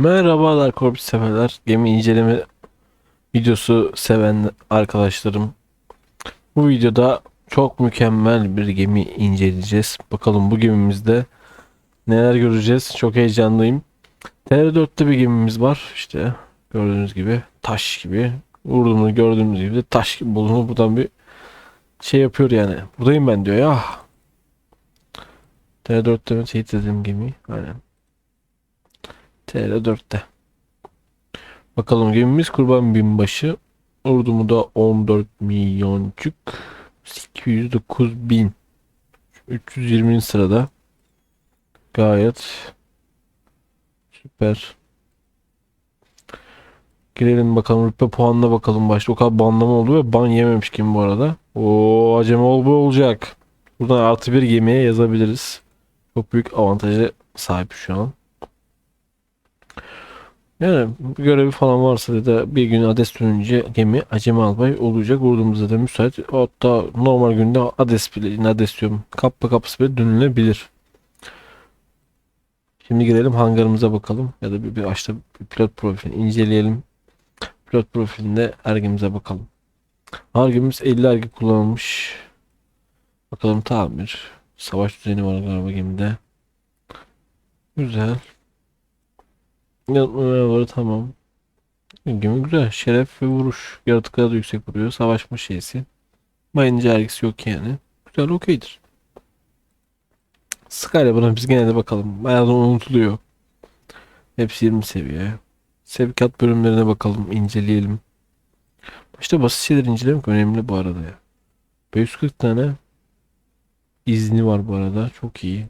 Merhabalar korpus severler. Gemi inceleme videosu seven arkadaşlarım. Bu videoda çok mükemmel bir gemi inceleyeceğiz. Bakalım bu gemimizde neler göreceğiz. Çok heyecanlıyım. TR4'te bir gemimiz var. İşte gördüğünüz gibi taş gibi. Vurduğunu gördüğünüz gibi de taş gibi bulunur. Buradan bir şey yapıyor yani. Buradayım ben diyor ya. TR4'te mi teyit edelim gemiyi? Aynen. TR4'te. Bakalım gemimiz Kurban Binbaşı. Ordumu da 14 milyoncuk. 809 bin. 320. sırada. Gayet süper. Girelim bakalım rütbe puanına bakalım başta. O kadar banlama oldu ve ban yememiş kim bu arada. O acemi ol bu olacak. Buradan artı bir gemiye yazabiliriz. Çok büyük avantaja sahip şu an. Yani bir görevi falan varsa ya da bir gün Ades dönünce gemi Acemi Albay olacak. Ordumuzda da müsait. Hatta normal günde Ades bile, Ades diyorum. Kappa kapısı bile dönülebilir. Şimdi girelim hangarımıza bakalım. Ya da bir, bir açta bir pilot profilini inceleyelim. Pilot profilinde ergimize bakalım. Ergimiz 50 ergi kullanılmış. Bakalım tamir. Savaş düzeni var galiba gemide. Güzel. Yanılmaları tamam. Gemi güzel. Şeref ve vuruş. Yaratıklara da yüksek vuruyor. Savaşma şeysi. Mayıncı ergisi yok yani. Güzel okeydir. Skyler buna biz gene de bakalım. Bayağı da unutuluyor. Hepsi 20 seviye. Sevkiyat bölümlerine bakalım. inceleyelim. İşte basit şeyler incelemek önemli bu arada ya. 540 tane izni var bu arada. Çok iyi.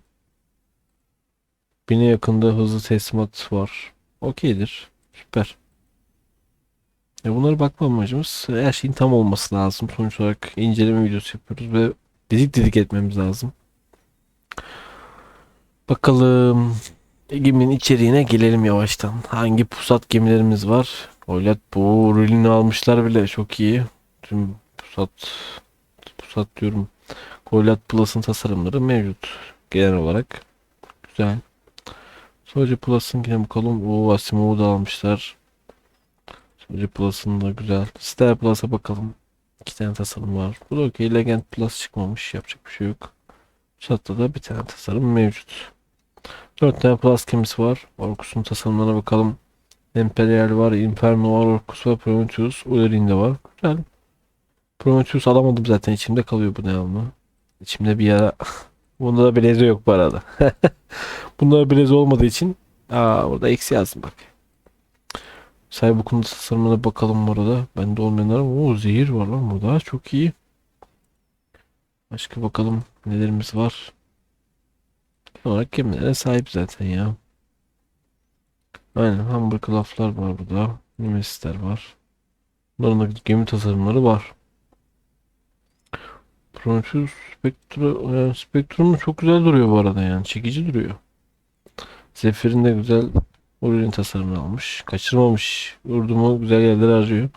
Bine yakında hızlı teslimat var. Okeydir. Süper. E bunlara bakma amacımız her şeyin tam olması lazım. Sonuç olarak inceleme videosu yapıyoruz ve didik didik etmemiz lazım. Bakalım. Geminin içeriğine gelelim yavaştan. Hangi pusat gemilerimiz var? Oylat bu ürünü almışlar bile. Çok iyi. Tüm pusat pusat diyorum. Goylat Plus'ın tasarımları mevcut. Genel olarak. Güzel. Soldier Plus'ın yine bakalım. O Asimov'u da almışlar. Soldier Plus'ın da güzel. Star Plus'a bakalım. İki tane tasarım var. Bu da okey. Legend Plus çıkmamış. Yapacak bir şey yok. Chatta da bir tane tasarım mevcut. Dört tane Plus gemisi var. Orkus'un tasarımlarına bakalım. Imperial var, Inferno var, Orkus var, Prometheus, Ullerin de var. Güzel. Prometheus alamadım zaten içimde kalıyor bu alma. İçimde bir ara Bunda da bilezi yok bu arada. Bunda da bilezi olmadığı için aa orada eksi yazdım bak. Cyberpunk tasarımına bakalım orada. Bende olmayanlar o zehir var lan burada. Çok iyi. Başka bakalım nelerimiz var. Genel olarak gemilere sahip zaten ya. Aynen Hamburg laflar var burada. Nemesisler var. Bunların da gemi tasarımları var. Spectre, yani Spectrum çok güzel duruyor bu arada yani. Çekici duruyor. Zephyr'in de güzel Orion tasarımını almış. Kaçırmamış. Urdumu güzel yerlere harcıyor.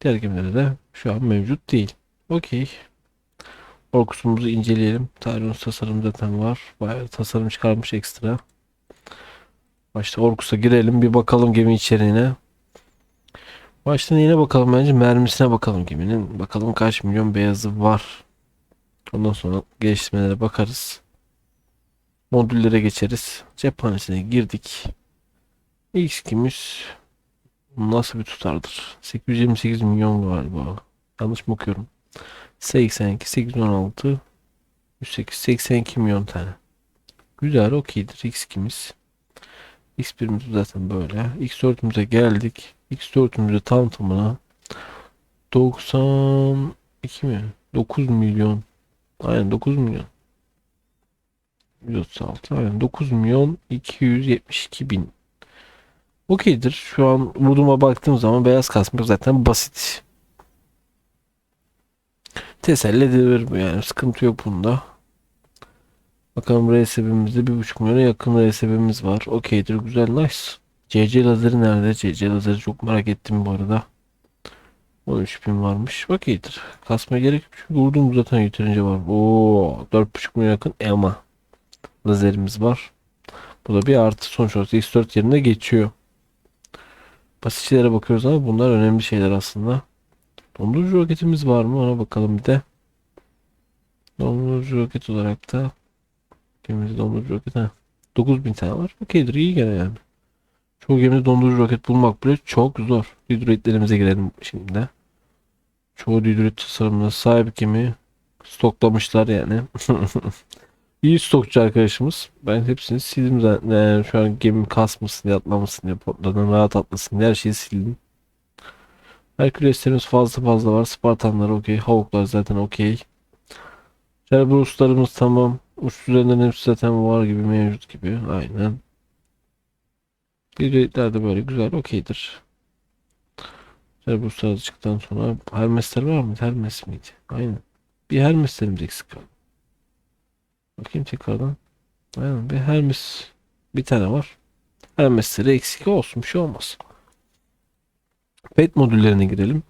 Diğer gemilerde de şu an mevcut değil. Okey. Orkus'umuzu inceleyelim. Tyrion's tasarım zaten var. Bayağı tasarım çıkarmış ekstra. Başta Orkus'a girelim. Bir bakalım gemi içeriğine. Baştan yine bakalım bence mermisine bakalım geminin. Bakalım kaç milyon beyazı var. Ondan sonra geliştirmelere bakarız. Modüllere geçeriz. Cephanesine girdik. X2'miz nasıl bir tutardır? 828 milyon galiba. Yanlış mı okuyorum? 82, 816, 108, 82 milyon tane. Güzel, okeydir X2'miz. X1'imiz zaten böyle. X4'ümüze geldik. X4'ümüzde tam tamına 92 mi? 9 milyon. Aynen 9 milyon. 136 aynen 9 milyon 272 bin. Okeydir. Şu an vurduğuma baktığım zaman beyaz kasmak zaten basit. Teselli edilir bu yani. Sıkıntı yok bunda. Bakalım RSB'mizde 1.5 milyona yakın RSB'miz var. Okeydir. Güzel. Nice. CC lazeri nerede? CC lazeri çok merak ettim bu arada. 13 bin varmış. Okeydir. Kasmaya gerek yok. Çünkü zaten yeterince var. Oo, 4.5 milyon yakın EMA lazerimiz var. Bu da bir artı sonuç olarak X4 yerine geçiyor. Basit bakıyoruz ama bunlar önemli şeyler aslında. Dondurucu roketimiz var mı? Ona bakalım bir de. Dondurucu roket olarak da gemimizde dondurucu roket ha. 9000 tane var. Okeydir iyi gene yani. Çoğu gemide dondurucu roket bulmak bile çok zor. Hidroidlerimize girelim şimdi. Çoğu hidroid tasarımına sahip gemi stoklamışlar yani. İyi stokçu arkadaşımız. Ben hepsini sildim zaten. Yani şu an gemim kasmasın, diye portlardan rahat atlasın her şeyi sildim. Herküleslerimiz fazla fazla var. Spartanlar okey. Havuklar zaten okey. Cerberuslarımız tamam. Uçsuzlarından hepsi zaten var gibi mevcut gibi. Aynen. Hidroidler de böyle güzel okeydir. Cerberuslar çıktıktan sonra Hermesler var mı? Hermes miydi? Aynen. Bir Hermeslerimiz eksik. Bakayım tekrardan. Aynen bir Hermes bir tane var. Hermesleri eksik olsun bir şey olmaz. Pet modüllerine girelim.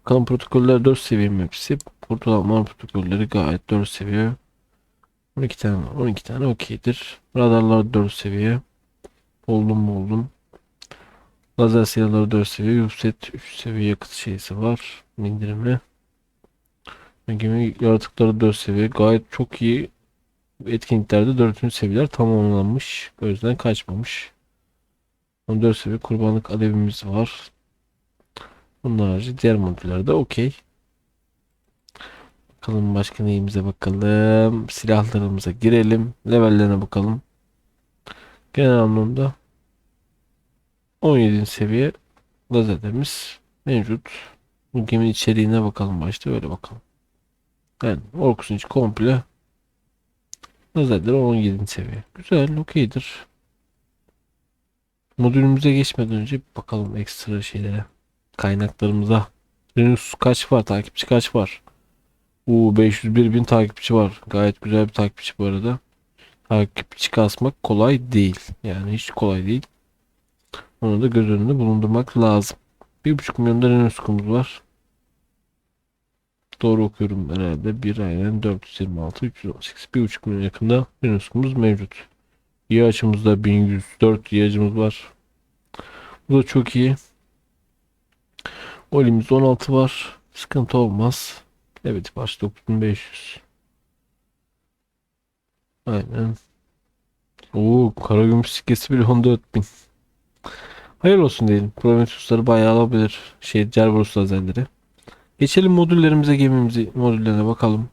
Bakalım protokoller 4 seviye mi hepsi? Ortalama protokolleri gayet 4 seviye. 12 tane var. 12 tane okeydir. Radarlar 4 seviye. Oldum mu oldum. Lazer silahları 4 seviye. Yükset 3 seviye yakıt şeysi var. İndirimli. Gemi yaratıkları 4 seviye. Gayet çok iyi etkinliklerde 4. seviyeler tamamlanmış. Gözden kaçmamış. 14 seviye kurbanlık alevimiz var. Bunun harici diğer modüllerde okey. Bakalım başka neyimize bakalım. Silahlarımıza girelim. Levellerine bakalım. Genel anlamda 17. seviye lazerlerimiz mevcut. Bu geminin içeriğine bakalım başta öyle bakalım. Yani Orkus'un içi komple lazerler 17. seviye. Güzel, okeydir. Modülümüze geçmeden önce bakalım ekstra şeylere. Kaynaklarımıza. Linux kaç var? Takipçi kaç var? Uuu 501 bin takipçi var. Gayet güzel bir takipçi bu arada. Takipçi kasmak kolay değil. Yani hiç kolay değil. Onu da göz önünde bulundurmak lazım. 1.5 milyon da Linux'umuz var. Doğru okuyorum herhalde. 1 aynen 426 318 1.5 milyon yakında Linux'umuz mevcut. İyi açımızda 1104 yağcımız var. Bu da çok iyi. Olimizde 16 var. Sıkıntı olmaz. Evet baş 9500. Aynen. Oo Karagümrük sikkesi bile 14000. Hayırlı olsun diyelim. Prometheus'ları bayağı alabilir. Şey Cerberus lazerleri. Geçelim modüllerimize gemimizi modüllerine bakalım.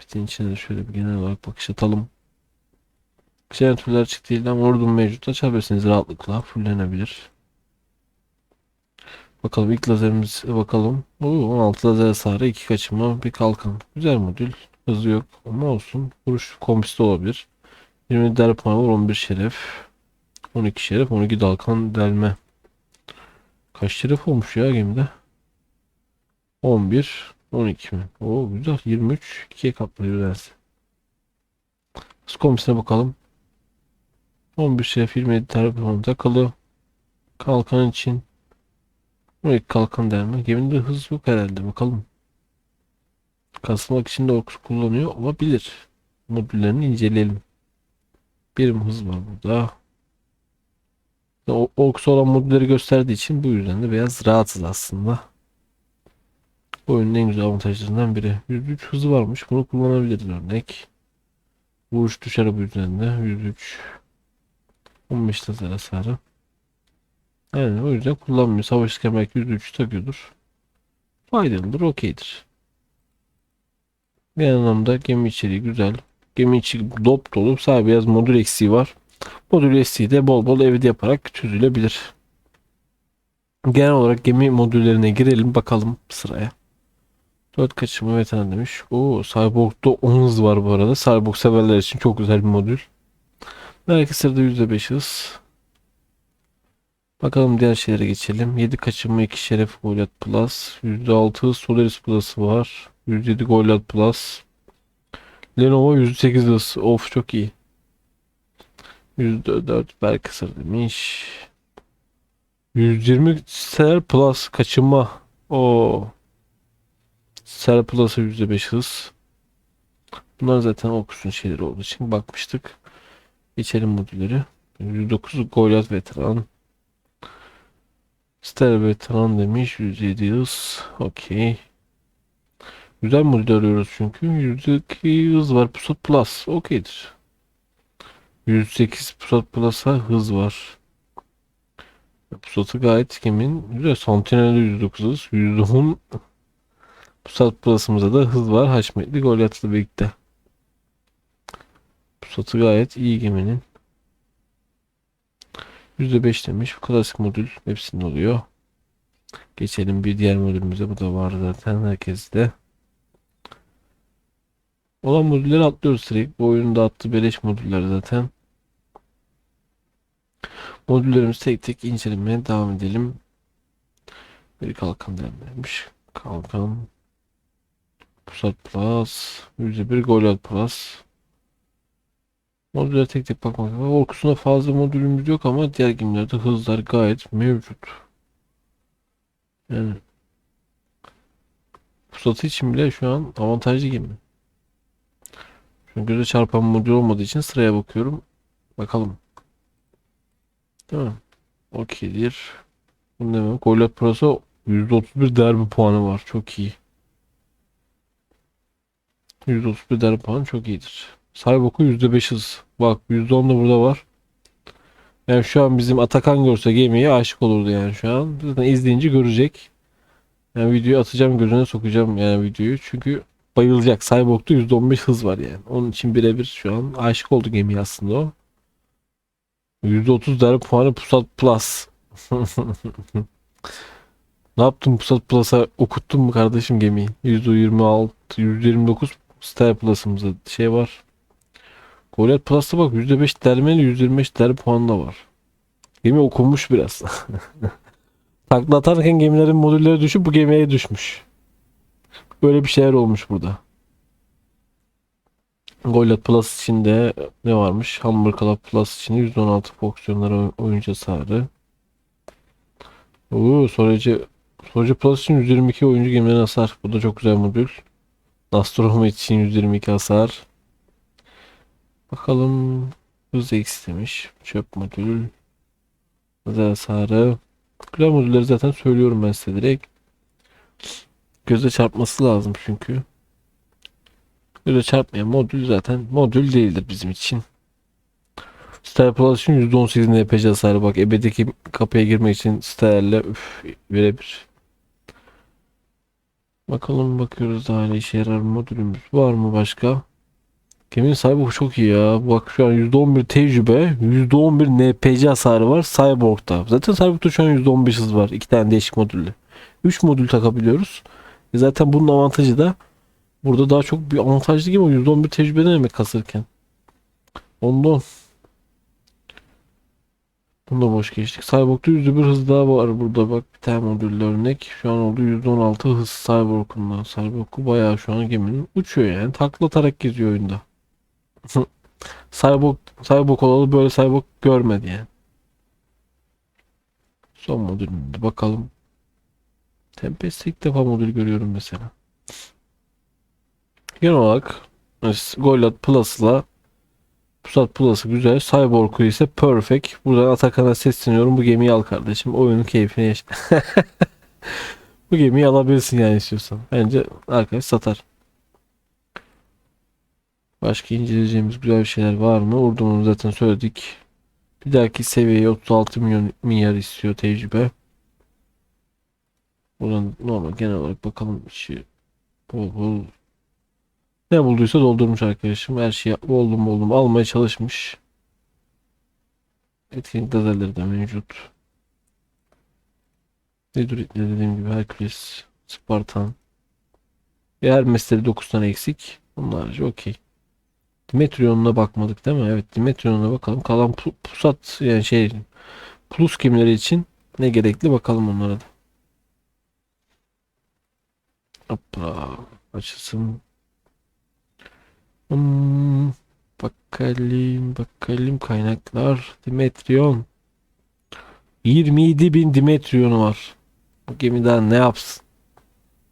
Bitin içine de şöyle bir genel olarak bakış atalım. Jeneratörler çıktı değil ama ordum mevcut. Açabilirsiniz rahatlıkla. Fullenebilir. Bakalım ilk lazerimize bakalım. Oo, 16 lazer hasarı, 2 kaçırma, bir kalkan. Güzel modül. Hızı yok ama olsun. Vuruş kombisi olabilir. 20 der puanı var, 11 şeref. 12 şeref, 12 dalkan delme. Kaç şeref olmuş ya gemide? 11, 12 mi? Oo güzel. 23, 2'ye katlıyor dersi. Hız kombisine bakalım. 11 şeref, 27 der puanı takılı. Kalkan için Evet kalkan derme. Gemide hız yok herhalde. Bakalım. Kasmak için de oks kullanıyor olabilir. Modüllerini inceleyelim. Birim hız var burada. O olan modülleri gösterdiği için bu yüzden de biraz rahatsız aslında. Oyunun en güzel avantajlarından biri. 103 hızı varmış. Bunu kullanabiliriz örnek. Vuruş düşer bu yüzden de. 103 15 lazer hasarı. Yani o yüzden kullanmıyor. Savaşırken belki %3 takıyordur. Faydalıdır, okeydir. Bir anlamda gemi içeriği güzel. Gemi içi dop dolu. Sadece biraz modül eksiği var. Modül eksiği de bol bol evde yaparak çözülebilir. Genel olarak gemi modüllerine girelim bakalım sıraya. 4 kaçırma veteran demiş. Oo, Cyborg'da 10 hız var bu arada. Cyborg severler için çok güzel bir modül. Belki sırada %5 hız. Bakalım diğer şeylere geçelim. 7 kaçırma 2 şeref Goliath Plus. %6 Solaris Plus'ı var. 107 Goliath Plus. Lenovo 108 hız. Of çok iyi. %4 Berkasır demiş. 120 Ser Plus kaçınma. O Ser Plus'a %5 hız. Bunlar zaten okusun şeyleri olduğu için bakmıştık. Geçelim modülleri. 109 Goliath Veteran. Star Veteran demiş. 107 hız. Okey. Güzel modül arıyoruz çünkü. %2 hız var. Pusat Plus. Okeydir. 108 Pusat Plus'a hız var. Pusatı gayet kimin? Güzel. Sentinel'de 109 hız. %10 Pusat Plus'ımıza da hız var. Haşmetli Goliath'la birlikte. Pusatı gayet iyi geminin. %5 demiş. Bu klasik modül hepsinde oluyor. Geçelim bir diğer modülümüze. Bu da var zaten herkeste. Olan modülleri atlıyoruz direkt. Bu oyunda attığı beleş modüller zaten. Modüllerimizi tek tek incelemeye devam edelim. Bir kalkan denilmiş. Kalkan. Pusat Plus. %1 Goliath Plus. Modüllere tek tek bakmak lazım. Orkusunda fazla modülümüz yok ama diğer gemilerde hızlar gayet mevcut. Yani pusatı için bile şu an avantajlı gemi. Şu göze çarpan modül olmadığı için sıraya bakıyorum. Bakalım. Değil mi? Okeydir. Bu ne demek? Goliath Plus'a %31 derbi puanı var. Çok iyi. %31 derbi puanı çok iyidir. Cyborg'u %5 hız. Bak %10 da burada var. Yani şu an bizim Atakan görse gemiye aşık olurdu yani şu an. Zaten izleyince görecek. Yani videoyu atacağım gözüne sokacağım yani videoyu. Çünkü bayılacak. Cyborg'da %15 hız var yani. Onun için birebir şu an aşık oldu gemiye aslında o. %30 değerli puanı Pusat Plus. Ne yaptın Pusat Plus'a okuttun mu kardeşim gemiyi? %26, %29 Star Plus'ımızda şey var. Goliath Plus'ta bak %5 dermeli %25 der puanı da var. Gemi okunmuş biraz. Takla atarken gemilerin modülleri düşüp bu gemiye düşmüş. Böyle bir şeyler olmuş burada. Goliath Plus içinde ne varmış? Hammer Club Plus içinde 116 fonksiyonları oyuncu hasarı. Oo, sonracı Sonracı Plus için 122 oyuncu gemilerine hasar. Bu da çok güzel modül. Nostromo için 122 hasar. Bakalım hız X demiş. Çöp modül. Hız hasarı. Güzel modülleri zaten söylüyorum ben size direkt. Göze çarpması lazım çünkü. Göze çarpmayan modül zaten modül değildir bizim için. Star Plus için %18 NPC hasarı bak ebedeki kapıya girmek için Star'le birebir. Bakalım bakıyoruz daha ne işe yarar modülümüz var mı başka? Geminin Cyborg çok iyi ya. Bak şu an %11 tecrübe, %11 NPC hasarı var Cyborg'da. Zaten Cyborg'da şu an %15 hız var. iki tane değişik modülle. 3 modül takabiliyoruz. E zaten bunun avantajı da burada daha çok bir avantajlı gibi o %11 tecrübe ne demek kasırken. Ondan. Bunu da boş geçtik. Cyborg'da %1 hız daha var burada bak bir tane modülle örnek. Şu an oldu %16 hız Cyborg'unda. Cyborg'u bayağı şu an geminin uçuyor yani. Takla atarak geziyor oyunda. Cyborg, Cyborg olalı böyle Cyborg görmedi yani. Son modülünde bakalım. Tempest'te ilk defa modül görüyorum mesela. Genel olarak Goliath Plus'la Pusat Plus'ı güzel. Cyborg'u ise perfect. Buradan Atakan'a sesleniyorum. Bu gemiyi al kardeşim. Oyunun keyfini yaşa. Bu gemiyi alabilirsin yani istiyorsan. Bence arkadaş satar. Başka inceleyeceğimiz güzel bir şeyler var mı? Ordumuzu zaten söyledik. Bir dahaki seviyeye 36 milyon milyar istiyor tecrübe. Buradan normal genel olarak bakalım işi bol bol ne bulduysa doldurmuş arkadaşım. Her şeyi oldum oldum almaya çalışmış. Etkinlik lazerleri de mevcut. Nedurit'le dediğim gibi Hercules, Spartan. Ve Hermes'leri 9 tane eksik. Bunlar okey. Dimetrion'una bakmadık değil mi? Evet Dimetrion'una bakalım. Kalan pu- pusat yani şey plus gemileri için ne gerekli bakalım onlara da. Hoppa açılsın. Hmm, bakalım bakalım kaynaklar. Dimetrion. 27 bin Dimetrion'u var. Bu gemi daha ne yapsın?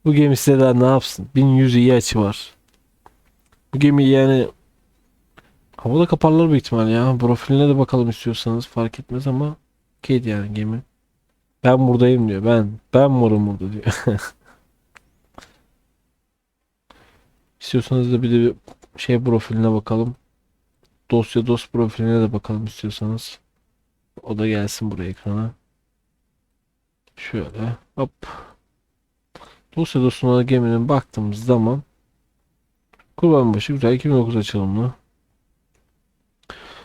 Bu gemi size daha ne yapsın? 1100 iyi açı var. Bu gemi yani Havada kaparlar büyük ihtimal ya. Profiline de bakalım istiyorsanız fark etmez ama okeydi yani gemi. Ben buradayım diyor. Ben ben varım burada diyor. İstiyorsanız da bir de bir şey profiline bakalım. Dosya dost profiline de bakalım istiyorsanız. O da gelsin buraya ekrana. Şöyle hop. Dosya dostuna geminin baktığımız zaman Kurbanbaşı güzel 2009 açılımlı.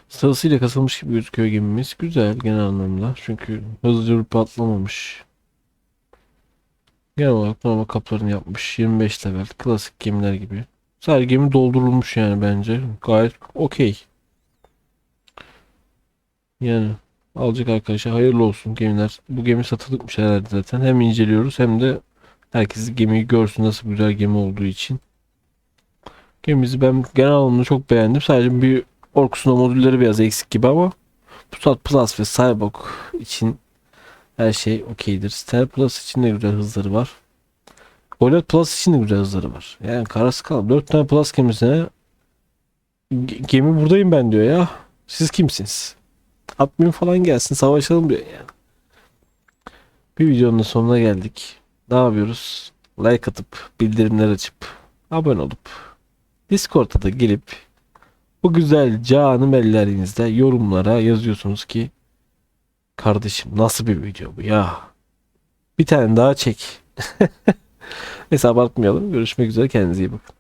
Sırasıyla kasılmış gibi gözüküyor gemimiz. Güzel genel anlamda. Çünkü hızlıca bir patlamamış. Genel olarak normal kaplarını yapmış. 25 level. Klasik gemiler gibi. Sadece gemi doldurulmuş yani bence. Gayet okey. Yani alacak arkadaşa hayırlı olsun gemiler. Bu gemi satılıkmış herhalde zaten. Hem inceliyoruz hem de herkes gemiyi görsün nasıl güzel gemi olduğu için. Gemimizi ben genel anlamda çok beğendim. Sadece bir Orkus'un modülleri biraz eksik gibi ama Pusat Plus ve Cyborg için her şey okeydir. Star Plus için de güzel hızları var. OLED Plus için de güzel hızları var. Yani karası kal. 4 tane Plus gemisine "Ge- gemi buradayım ben diyor ya. Siz kimsiniz? Admin falan gelsin savaşalım diyor yani. Bir videonun sonuna geldik. Ne yapıyoruz? Like atıp, bildirimler açıp, abone olup, Discord'a da gelip bu güzel canım ellerinizde yorumlara yazıyorsunuz ki kardeşim nasıl bir video bu ya? Bir tane daha çek. Neyse abartmayalım. Görüşmek üzere. Kendinize iyi bakın.